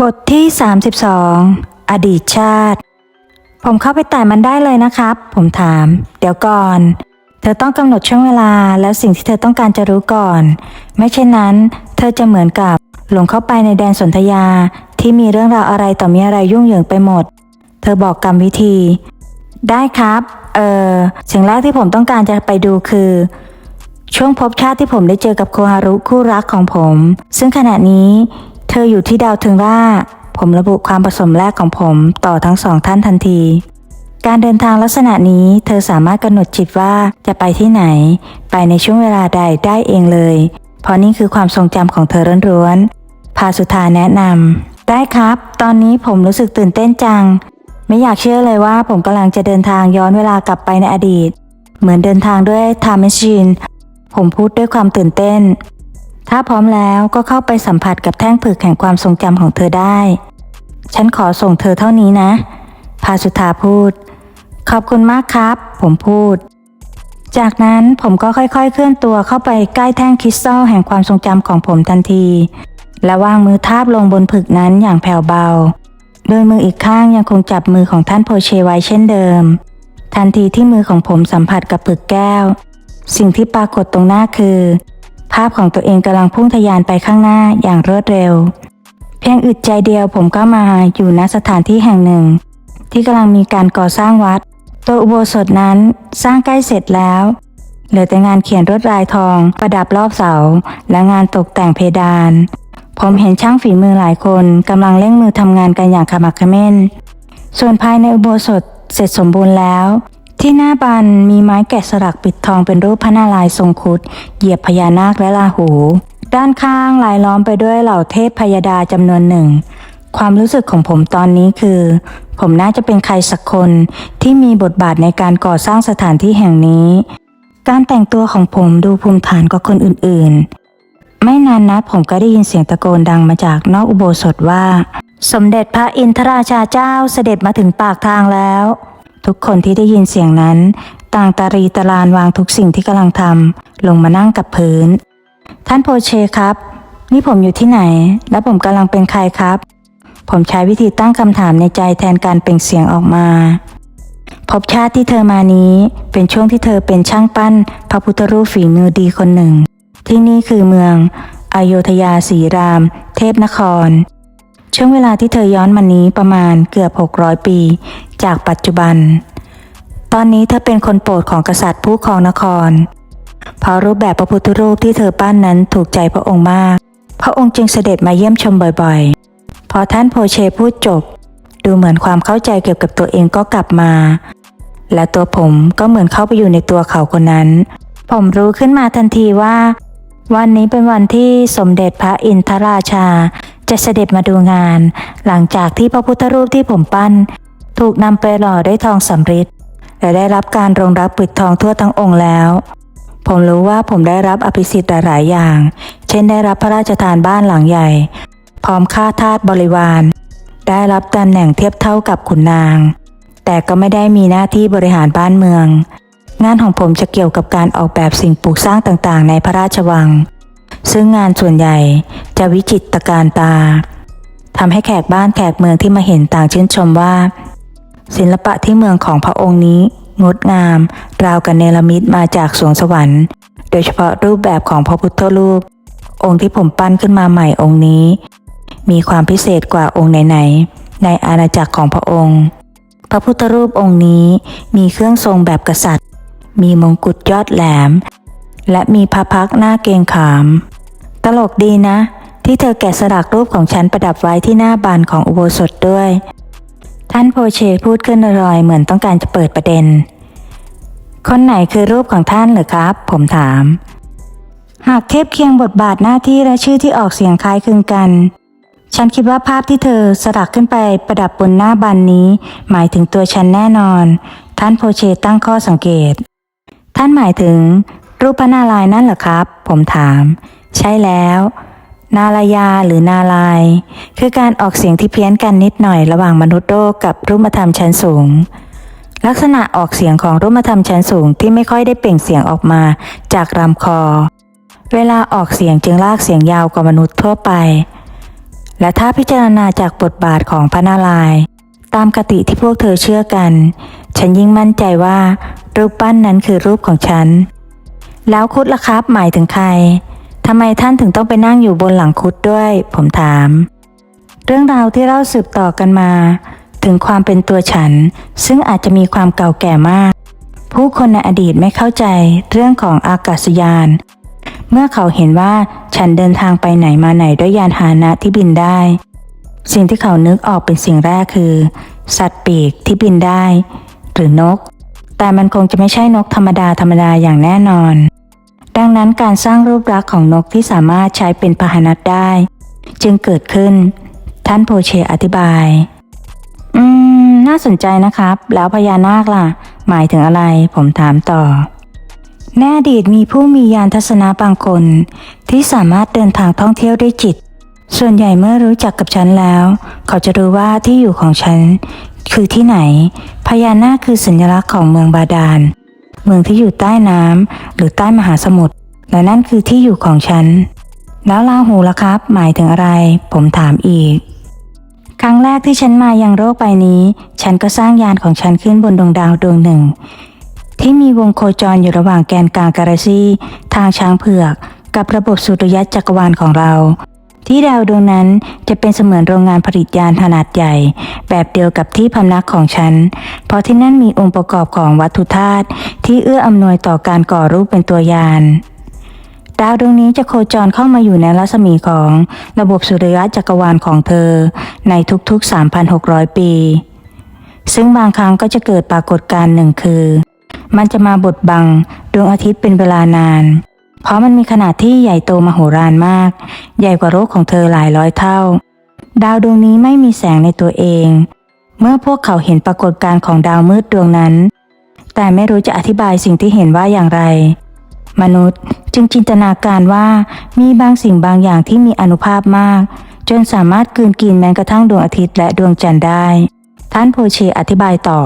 บทที่ 32 อดีตชาติ ผมเข้าไปแต่มันได้เลยนะครับ ผมถาม เดี๋ยวก่อน เธอต้องกำหนดช่วงเวลาแล้วสิ่งที่เธอต้องการจะรู้ก่อน ไม่เช่นนั้น เธอจะเหมือนกับหลงเข้าไปในแดนสนธยาที่มีเรื่องราวอะไรต่อมีอะไรยุ่งเหยิงไปหมด เธอบอกกรรมวิธี ได้ครับ เออสิ่งแรกที่ผมต้องการจะไปดูคือ ช่วงพบชาติที่ผมได้เจอกับโคฮารุคู่รักของผม ซึ่งขณะนี้ เธออยู่ที่ดาวเทึงร่า ผมระบุความผสมแรกของผมต่อทั้งสองท่านทันที การเดินทางลักษณะนี้ เธอสามารถกำหนดจิตว่าจะไปที่ไหน ไปในช่วงเวลาใดได้เองเลย เพราะนี่คือความทรงจำของเธอร้วนๆพาสุธาแนะนำได้ครับ ตอนนี้ผมรู้สึกตื่นเต้นจัง ไม่อยากเชื่อเลยว่าผมกำลังจะเดินทางย้อนเวลากลับไปในอดีต เหมือนเดินทางด้วย Time Machine ผมพูดด้วยความตื่นเต้น ถ้าพร้อมแล้วก็เข้าไปสัมผัสกับแท่งผึกแห่งความทรงจำของเธอได้ ฉันขอส่งเธอเท่านี้นะ พาสุธาพูด ขอบคุณมากครับ ผมพูด จากนั้นผมก็ค่อยๆ เคลื่อนตัวเข้าไปใกล้แท่งคริสตัลแห่งความทรงจำของผมทันที และวางมือทาบลงบนผึกนั้นอย่างแผ่วเบา โดยมืออีกข้างยังคงจับมือของท่านโพเชไว้เช่นเดิม ทันทีที่มือของผมสัมผัสกับผึกแก้ว สิ่งที่ปรากฏตรงหน้าคือ ภาพของตัวเองกำลังพุ่งทะยานไปข้างหน้าอย่างรวดเร็ว เพียงอึดใจเดียวผมก็มาอยู่ณสถานที่แห่งหนึ่ง ที่กำลังมีการก่อสร้างวัด ตัวอุโบสถนั้นสร้างใกล้เสร็จแล้วเหลือแต่งานเขียนรวดลายทองประดับรอบเสา และงานตกแต่งเพดาน ผมเห็นช่างฝีมือหลายคนกำลังเร่งมือทำงานกันอย่างขมักเขม้น ส่วนภายในอุโบสถเสร็จสมบูรณ์แล้ว ที่หน้าบานมีไม้แกะสลักปิดทองเป็นรูปพระนารายณ์ทรงครุดเหยียบพญานาคและราหู ด้านข้างลายล้อมไปด้วยเหล่าเทพพยดาจำนวนหนึ่ง ความรู้สึกของผมตอนนี้คือ ผมน่าจะเป็นใครสักคนที่มีบทบาทในการก่อสร้างสถานที่แห่งนี้ การแต่งตัวของผมดูภูมิฐานกว่าคนอื่นๆ ไม่นานนักผมก็ได้ยินเสียงตะโกนดังมาจากนอกอุโบสถว่า สมเด็จพระอินทราชาเจ้าเสด็จมาถึงปากทางแล้ว ทุกคนที่ได้ยินเสียงนั้น ต่างตารีตะลานวางทุกสิ่งที่กำลังทำลงมานั่งกับพื้น ท่านโพเชครับ นี่ผมอยู่ที่ไหน และผมกำลังเป็นใครครับ ผมใช้วิธีตั้งคำถามในใจแทนการเปล่งเสียงออกมา พบชาติที่เธอมานี้ เป็นช่วงที่เธอเป็นช่างปั้น พระพุทธรูปฝีมือดีคนหนึ่ง ที่นี่คือเมืองอโยธยาศรีราม เทพนครช่วงเวลาที่เธอย้อนมานี้ประมาณเกือบ 600 ปี จากปัจจุบัน ตอนนี้เธอเป็นคนโปรดของกษัตริย์ผู้ครองนคร เพราะรูปแบบพระพุทธรูปที่เธอปั้นนั้นถูกใจพระองค์มาก พระองค์จึงเสด็จมาเยี่ยมชมบ่อยๆ พอท่านโพเชพูดจบ ดูเหมือนความเข้าใจเกี่ยวกับตัวเองก็กลับมา และตัวผมก็เหมือนเข้าไปอยู่ในตัวเขาคนนั้น ผมรู้ขึ้นมาทันทีว่า วันนี้เป็นวันที่สมเด็จพระอินทราชาจะเสด็จมาดูงาน หลังจากที่พระพุทธรูปที่ผมปั้น ถูกนำไปหล่อด้วยทองสำริดและได้รับการรองรับปิดทองทั่วทั้งองค์แล้ว ผมรู้ว่าผมได้รับอภิสิทธิ์หลายอย่าง เช่นได้รับพระราชทานบ้านหลังใหญ่ พร้อมค่าทาสบริวาร ได้รับตำแหน่งเทียบเท่ากับขุนนาง แต่ก็ไม่ได้มีหน้าที่บริหารบ้านเมือง งานของผมจะเกี่ยวกับการออกแบบสิ่งปลูกสร้างต่างๆ ในพระราชวัง ซึ่งงานส่วนใหญ่จะวิจิตรการตาทำให้แขกบ้านแขกเมืองที่มาเห็นต่างชื่นชมว่า ศิลปะที่เมืองของพระองค์นี้ งดงาม ราวกับเนรมิตมาจากสวงสวรรค์ โดยเฉพาะรูปแบบของพระพุทธรูป องค์ที่ผมปั้นขึ้นมาใหม่องค์นี้ มีความพิเศษกว่าองค์ไหนๆในอาณาจักรของพระองค์ พระพุทธรูปองค์นี้มีเครื่องทรงแบบกษัตริย์ มีมงกุฎยอดแหลม และมีพระพักหน้าเกงขาม ตลกดีนะ ที่เธอแกะสลักรูปของฉันประดับไว้ที่หน้าบานของอุโบสถด้วย ท่านโพเชพูดขึ้นลอยๆเหมือนต้องการจะเปิดประเด็น คนไหนคือรูปของท่านเหรือครับ ผมถาม หากเทียบเคียงบทบาทหน้าที่และชื่อที่ออกเสียงคล้ายคลึงกัน ฉันคิดว่าภาพที่เธอสลักขึ้นไปประดับบนหน้าบันนี้ หมายถึงตัวฉันแน่นอน ท่านโพเชตั้งข้อสังเกต ท่านหมายถึงรูปพระนารายณ์นั่นเหรอครับ ผมถาม ใช่แล้ว นารายาหรือนาลาย คือการออกเสียงที่เพี้ยนกันนิดหน่อยระหว่างมนุษย์โลกกับรูปธรรมชั้นสูง ลักษณะออกเสียงของรูปธรรมชั้นสูงที่ไม่ค่อยได้เปล่งเสียงออกมาจากลำคอ เวลาออกเสียงจึงลากเสียงยาวกว่ามนุษย์ทั่วไป และถ้าพิจารณาจากบทบาทของพระนารายณ์ตามคติที่พวกเธอเชื่อกัน ฉันยิ่งมั่นใจว่า รูปปั้นนั้นคือรูปของฉัน แล้วคุดละครับหมายถึงใคร ทำไมท่านถึงต้องไปนั่งอยู่บนหลังคุดด้วย ผมถาม เรื่องราวที่เล่าสืบต่อกันมา ถึงความเป็นตัวฉัน ซึ่งอาจจะมีความเก่าแก่มาก ผู้คนในอดีตไม่เข้าใจเรื่องของอากาศยาน เมื่อเขาเห็นว่าฉันเดินทางไปไหนมาไหนด้วยยานพาหนะที่บินได้ สิ่งที่เขานึกออกเป็นสิ่งแรกคือ สัตว์ปีกที่บินได้ หรือนก แต่มันคงจะไม่ใช่นกธรรมดาธรรมดาอย่างแน่นอน ดังนั้นการสร้างรูปลักษณ์ของนกที่สามารถใช้เป็นพาหนะได้ จึงเกิดขึ้น ท่านโพเชอธิบาย อืม น่าสนใจนะครับ แล้วพญานาคล่ะ หมายถึงอะไร ผมถามต่อในอดีตมีผู้มียานทัศนะบางคน ที่สามารถเดินทางท่องเที่ยวด้วยจิต ส่วนใหญ่เมื่อรู้จักกับฉันแล้ว เขาจะรู้ว่าที่อยู่ของฉัน คือที่ไหน พญานาคคือสัญลักษณ์ของเมืองบาดาล เมืองที่อยู่ใต้น้ำหรือใต้มหาสมุทรและนั่นคือที่อยู่ของฉัน แล้วลาหูล่ะครับ หมายถึงอะไร ผมถามอีก ครั้งแรกที่ฉันมายังโลกใบนี้ ฉันก็สร้างยานของฉันขึ้นบนดวงดาวดวงหนึ่ง ที่มีวงโคจรอยู่ระหว่างแกนกลางกาแล็กซีทางช้างเผือก กับระบบสุริยะจักรวาลของเรา ที่ดาวดวงนั้นจะเป็นเสมือนโรงงานผลิตยานขนาดใหญ่ แบบเดียวกับที่พำนักของฉัน เพราะที่นั่นมีองค์ประกอบของวัตถุธาตุที่เอื้ออำนวยต่อการก่อรูปเป็นตัวยานดาวดวงนี้จะโคจรเข้ามาอยู่ในรัศมีของระบบสุริยะจักรวาลของเธอ ในทุกๆ 3,600 ปี ซึ่งบางครั้งก็จะเกิดปรากฏการณ์หนึ่งคือ มันจะมาบดบังดวงอาทิตย์เป็นเวลานาน เพราะมันมีขนาดที่ใหญ่โตมโหฬารมาก ใหญ่กว่าโลกของเธอหลายร้อยเท่า ดาวดวงนี้ไม่มีแสงในตัวเอง เมื่อพวกเขาเห็นปรากฏการณ์ของดาวมืดดวงนั้น แต่ไม่รู้จะอธิบายสิ่งที่เห็นว่าอย่างไร มนุษย์จึงจินตนาการว่ามีบางสิ่งบางอย่างที่มีอนุภาพมาก จนสามารถกลืนกินแม้กระทั่งดวงอาทิตย์และดวงจันทร์ได้ ท่านโพเชอธิบายต่อ